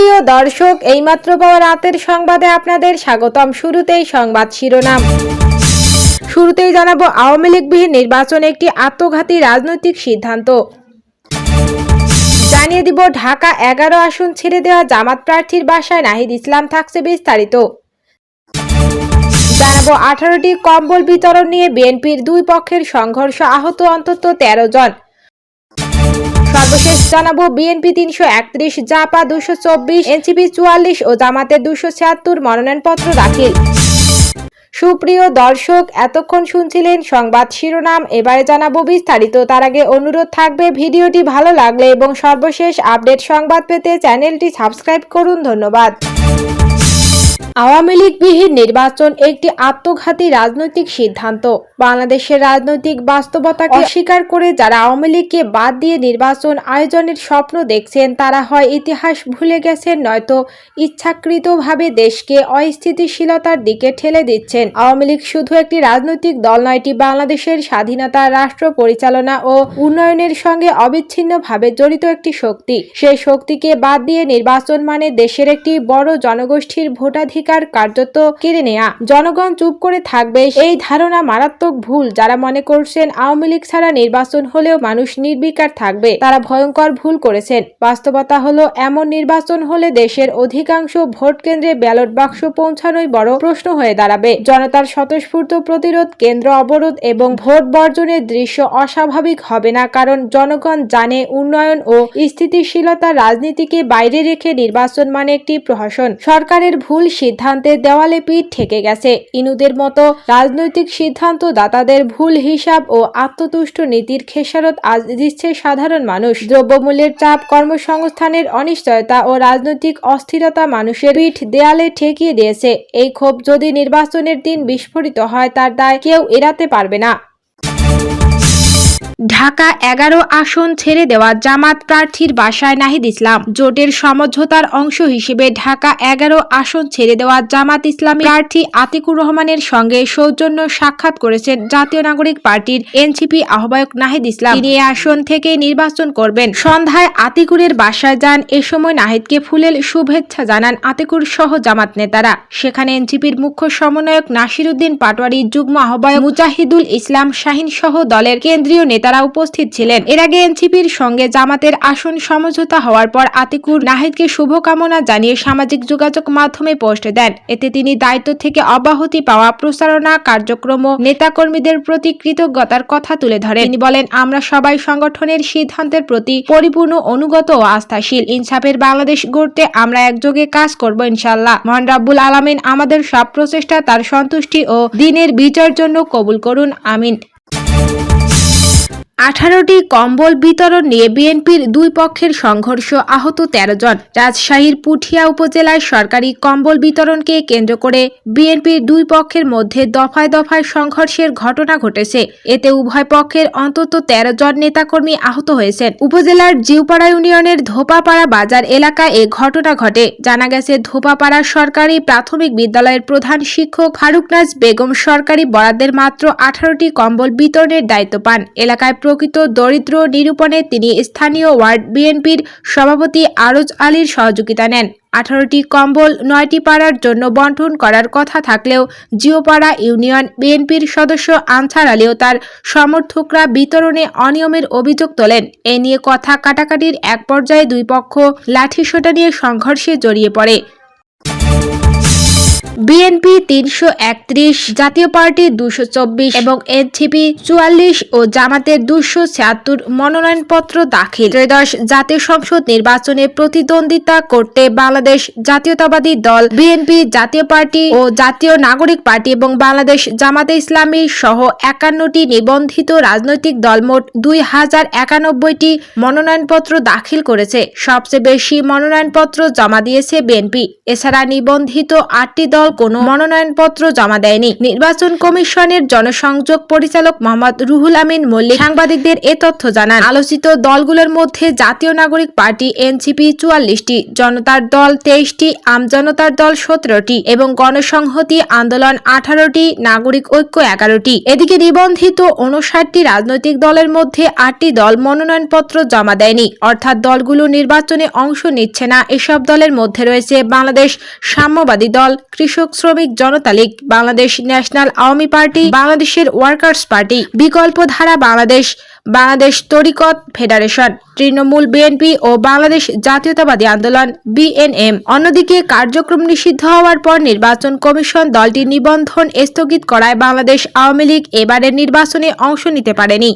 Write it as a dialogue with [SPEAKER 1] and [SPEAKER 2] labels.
[SPEAKER 1] সুপ্রিয় দর্শক, এইমাত্র পাওয়া রাতের সংবাদে আপনাদের স্বাগতম। শুরুতেই সংবাদ শিরোনাম। শুরুতেই জানাব, আওয়ামী লীগবিহীন নির্বাচন একটি আত্মঘাতী রাজনৈতিক সিদ্ধান্ত। জানিয়ে দিব, ঢাকা এগারো আসন ছেড়ে দেওয়া জামাত প্রার্থীর বাসায় নাহিদ ইসলাম থাকছে বিস্তারিত। জানাব, আঠারোটি কম্বল বিতরণ নিয়ে বিএনপির দুই পক্ষের সংঘর্ষ আহত অন্তত তেরো জন। সর্বশেষ জানাব বিএনপি তিনশো একত্রিশ, জাপা দুশো চব্বিশ, এনসিপি চুয়াল্লিশ ও জামাতের দুশো ছিয়াত্তর মনোনয়নপত্র দাখিল। সুপ্রিয় দর্শক, এতক্ষণ শুনছিলেন সংবাদ শিরোনাম। এবারে জানাব বিস্তারিত। তার আগে অনুরোধ থাকবে, ভিডিওটি ভালো লাগলে এবং সর্বশেষ আপডেট সংবাদ পেতে চ্যানেলটি সাবস্ক্রাইব করুন। ধন্যবাদ। আওয়ামী লীগবিহীন নির্বাচন একটি আত্মঘাতী রাজনৈতিক সিদ্ধান্ত। বাংলাদেশের রাজনৈতিক বাস্তবতাকে অস্বীকার করে যারা আওয়ামী লীগকে বাদ দিয়ে নির্বাচন আয়োজনের স্বপ্ন দেখছেন তারা হয় ইতিহাস ভুলে গেছেন নয়তো ইচ্ছাকৃতভাবে দেশকে অস্থিতিশীলতার দিকে ঠেলে দিচ্ছেন। আওয়ামী লীগ শুধু একটি রাজনৈতিক দল নয়টি বাংলাদেশের স্বাধীনতা রাষ্ট্র পরিচালনা ও উন্নয়নের সঙ্গে অবিচ্ছিন্নভাবে জড়িত একটি শক্তি। সেই শক্তিকে বাদ দিয়ে নির্বাচন মানে দেশের একটি বড় জনগোষ্ঠীর ভোটাধিকার কার্যত কেড়ে নেয়া। জনগণ চুপ করে থাকবে, এই ধারণা মারাত্মক ভুল। যারা মনে করছেন আওয়ামী লীগ ছাড়া নির্বাচন হলেও মানুষ নির্বিকার থাকবে, তারা ভয়ঙ্কর ভুল করেছেন। বাস্তবতা হলো এমন নির্বাচন হলে দেশের অধিকাংশ ভোট কেন্দ্রে ব্যালট বাক্স পৌঁছানোই বড় প্রশ্ন হয়ে দাঁড়াবে। জনতার স্বতঃস্ফূর্ত প্রতিরোধ, কেন্দ্র অবরোধ এবং ভোট বর্জনের দৃশ্য অস্বাভাবিক হবে না, কারণ জনগণ জানে উন্নয়ন ও স্থিতিশীলতা রাজনীতিকে বাইরে রেখে নির্বাচন মানে একটি প্রহসন। সরকারের ভুল সিদ্ধান্তে দেওয়ালে পিঠ ঠেকে গেছে। ইনুদের মতো রাজনৈতিক সিদ্ধান্ত দাতাদের ভুল হিসাব ও আত্মতুষ্ট নীতির খেসারত আজ দিচ্ছে সাধারণ মানুষ। দ্রব্যমূল্যের চাপ কর্মসংস্থানের অনিশ্চয়তা ও রাজনৈতিক অস্থিরতা মানুষের পিঠ দেয়ালে ঠেকিয়ে দিয়েছে। এই ক্ষোভ যদি নির্বাচনের দিন বিস্ফোরিত হয়, তার দায় কেউ এড়াতে পারবে না। ঢাকা এগারো আসন ছেড়ে দেওয়া জামাত প্রার্থীর বাসায় নাহিদ ইসলাম। জোটের সমঝোতার অংশ হিসেবে ঢাকা এগারো আসন ছেড়ে দেওয়া জামাত ইসলামী প্রার্থী আতিকুর রহমানের সঙ্গে সৌজন্য সাক্ষাৎ করেছেন জাতীয় নাগরিক পার্টির এনসিপি আহ্বায়ক নাহিদ ইসলাম। তিনি আসন থেকে নির্বাচন করবেন। সন্ধ্যায় আতিকুরের বাসায় যান। এ সময় নাহিদকে ফুলেল শুভেচ্ছা জানান আতিকুর সহ জামাত নেতারা। সেখানে এনসিপির মুখ্য সমন্বয়ক নাসিরুদ্দিন পাটোয়ারি, যুগ্ম আহ্বায়ক মুজাহিদুল ইসলাম শাহিন সহ দলের কেন্দ্রীয় নেতারা উপস্থিত ছিলেন। এর আগে এনসিপির সঙ্গে জামাতের আসন সমঝোতা হওয়ার পর আতিকুর নাহিদকে শুভকামনা জানিয়ে সামাজিক যোগাযোগ মাধ্যমে পোস্ট দেন। এতে তিনি দায়িত্ব থেকে অব্যাহতি পাওয়া প্রচারণা কার্যক্রম ও নেতাকর্মীদের প্রতি কৃতজ্ঞতার কথা তুলে ধরেন। তিনি বলেন, আমরা সবাই সংগঠনের সিদ্ধান্তের প্রতি পরিপূর্ণ, অনুগত ও আস্থাশীল। ইনসাফের বাংলাদেশ গড়তে আমরা একযোগে কাজ করব ইনশাল্লাহ মহান রাব্বুল আলামিন আমাদের সব প্রচেষ্টা তার সন্তুষ্টি ও দিনের বিচার জন্য কবুল করুন। আমিন। আঠারোটি কম্বল বিতরণ নিয়ে বিএনপির দুই পক্ষের সংঘর্ষ আহত তেরো জন। রাজশাহীর পুঠিয়া উপজেলায় সরকারি কম্বল বিতরণকে কেন্দ্র করে বিএনপির দুই পক্ষের মধ্যে দফায় দফায় সংঘর্ষের ঘটনা ঘটেছে। এতে উভয় পক্ষের অন্তত তেরো জন নেতাকর্মী আহত হয়েছেন। উপজেলার জিউপাড়া ইউনিয়নের ধোপাপাড়া বাজার এলাকায় এ ঘটনা ঘটে। জানা গেছে, ধোপাপাড়া সরকারি প্রাথমিক বিদ্যালয়ের প্রধান শিক্ষক ফারুকনাজ বেগম সরকারি বরাদ্দের মাত্র আঠারোটি কম্বল বিতরণের দায়িত্ব পান। এলাকায় প্রকৃত দরিদ্র নিরূপণে তিনি স্থানীয় ওয়ার্ড বিএনপির সভাপতি আরজ আলীর সহযোগিতা নেন। আঠারোটি কম্বল, নয়টি পাড়ার জন্য বন্টন করার কথা থাকলেও জিওপাড়া ইউনিয়ন বিএনপির সদস্য আনসার আলীও তার সমর্থকরা বিতরণে অনিয়মের অভিযোগ তোলেন। এ নিয়ে কথা কাটাকাটির এক পর্যায়ে দুই পক্ষ লাঠিসোটা নিয়ে সংঘর্ষে জড়িয়ে পড়ে। বিএনপি তিনশো একত্রিশ, জাতীয় পার্টি দুশো চব্বিশ এবং এনসিপি চুয়াল্লিশ ও জামাতের দুশো ছিয়াত্তর মনোনয়নপত্র দাখিল। ত্রয়োদশ জাতীয় সংসদ নির্বাচনে প্রতিদ্বন্দ্বিতা করতে বাংলাদেশ জাতীয়তাবাদী দল, বিএনপি জাতীয় পার্টি ও জাতীয় নাগরিক পার্টি এবং বাংলাদেশ জামাতে ইসলামী সহ একান্নটি নিবন্ধিত রাজনৈতিক দল মোট দুই হাজার একানব্বইটি মনোনয়নপত্র দাখিল করেছে। সবচেয়ে বেশি মনোনয়নপত্র জমা দিয়েছে বিএনপি। এছাড়া নিবন্ধিত আটটি দল কোনো মনোনয়নপত্র জমা দেয়নি। নির্বাচন কমিশনের জনসংযোগ পরিচালক মোহাম্মদ রুহুল আমিন মল্লিক সাংবাদিকদের এ তথ্য জানান। আলোচিত দলগুলোর মধ্যে জাতীয় নাগরিক পার্টি এনসিপি চুয়াল্লিশটি, জনতার দল তেইশটি আমজনতার দল সতেরোটি এবং গণসংহতি আন্দোলন আঠারোটি, নাগরিক ঐক্য এগারোটি। এদিকে নিবন্ধিত উনষাটটি রাজনৈতিক দলের মধ্যে আটটি দল মনোনয়নপত্র জমা দেয়নি। অর্থাৎ দলগুলো নির্বাচনে অংশ নিচ্ছে না। এসব দলের মধ্যে রয়েছে Bangladesh Samyabadi Dal Krishak, Sramik, Janata League, Bangladesh National Awami Party, বাংলাদেশের Workers Party, Bikalpa Dhara Bangladesh Bangladesh Tariqat Federation, Trinamool BNP ও বাংলাদেশ জাতীয়তাবাদী আন্দোলন, বিএনএম। অন্যদিকে কার্যক্রম নিষিদ্ধ হওয়ার পর নির্বাচন কমিশন দলটির নিবন্ধন স্থগিত করায় বাংলাদেশ আওয়ামী লীগ এবারের নির্বাচনে অংশ নিতে পারেনি।